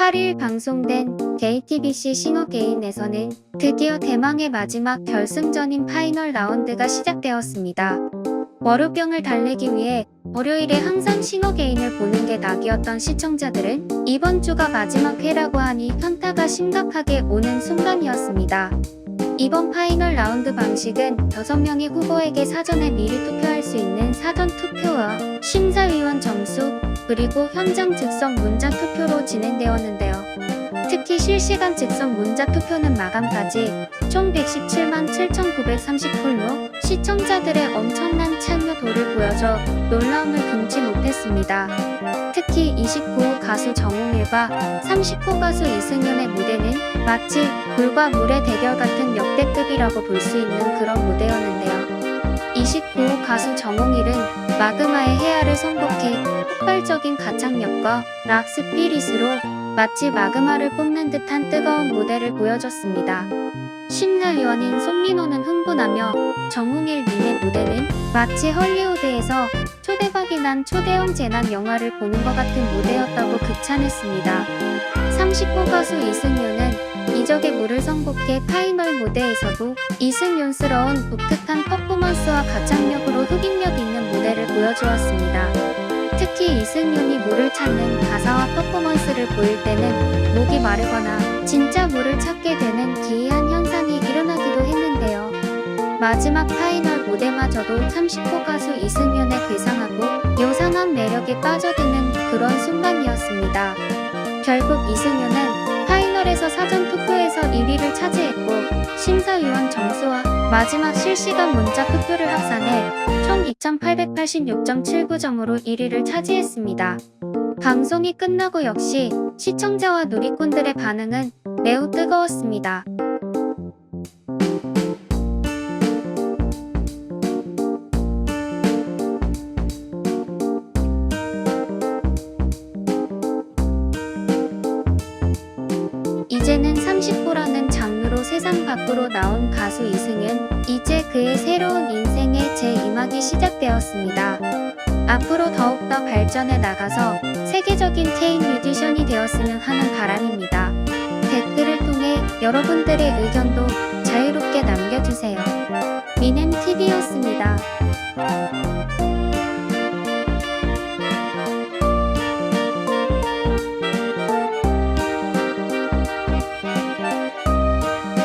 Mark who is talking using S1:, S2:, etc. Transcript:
S1: 8일 방송된 JTBC 싱어게인에서는 드디어 대망의 마지막 결승전인 파이널 라운드가 시작되었습니다. 월요병을 달래기 위해 월요일에 항상 싱어게인을 보는 게 낙이었던 시청자들은 이번 주가 마지막 회라고 하니 현타가 심각하게 오는 순간이었습니다. 이번 파이널 라운드 방식은 6명의 후보에게 사전에 미리 투표할 수 있는 사전 투표와 심사위원 점수, 그리고 현장 즉석 문자 투표로 진행되었는데요. 특히 실시간 즉석 문자 투표는 마감까지 총 117만 7,930콜로 시청자들의 엄청난 참여도를 보여줘 놀라움을 금치 못했습니다. 특히 29호 가수 정웅일과 30호 가수 이승윤의 무대는 마치 불과 물의 대결 같은 역대급이라고 볼 수 있는 그런 무대였는데요. 29호 가수 정웅일은 마그마의 해아를 선곡해 폭발적인 가창력과 락 스피릿으로 마치 마그마를 뿜는 듯한 뜨거운 무대를 보여줬습니다. 심사위원인 송민호는 흥분하며 정웅일 님의 무대는 마치 헐리우드에서 초대박이 난 초대형 재난 영화를 보는 것 같은 무대였다고 극찬했습니다. 30호 가수 이승윤은 이적의 물을 선곡해 파이널 무대에서도 이승윤스러운 독특한 퍼포먼스와 가창력으로 흡입력 있는 무대를 보여주었습니다. 특히 이승윤이 물을 찾는 가사와 퍼포먼스를 보일 때는 목이 마르거나 진짜 물을 찾게 되는 기이한 현상이 일어나기도 했는데요. 마지막 파이널 무대마저도 30호 가수 이승윤의 괴상하고 요상한 매력에 빠져드는 그런 순간이었습니다. 결국 이승윤은 파이널에서 사전 투표에서 1위를 차지했고 심사위원 점수와 마지막 실시간 문자 투표를 합산해 총 2886.79점으로 1위를 차지했습니다. 방송이 끝나고 역시 시청자와 누리꾼들의 반응은 매우 뜨거웠습니다. 이제는 30호라는 장르로 세상 밖으로 나온 가수 이승윤, 이제 그의 새로운 인생의 제2막이 시작되었습니다. 앞으로 더욱더 발전해 나가서 세계적인 K 뮤지션이 되었으면 하는 바람입니다. 댓글을 통해 여러분들의 의견도 자유롭게 남겨주세요. 미넨TV였습니다.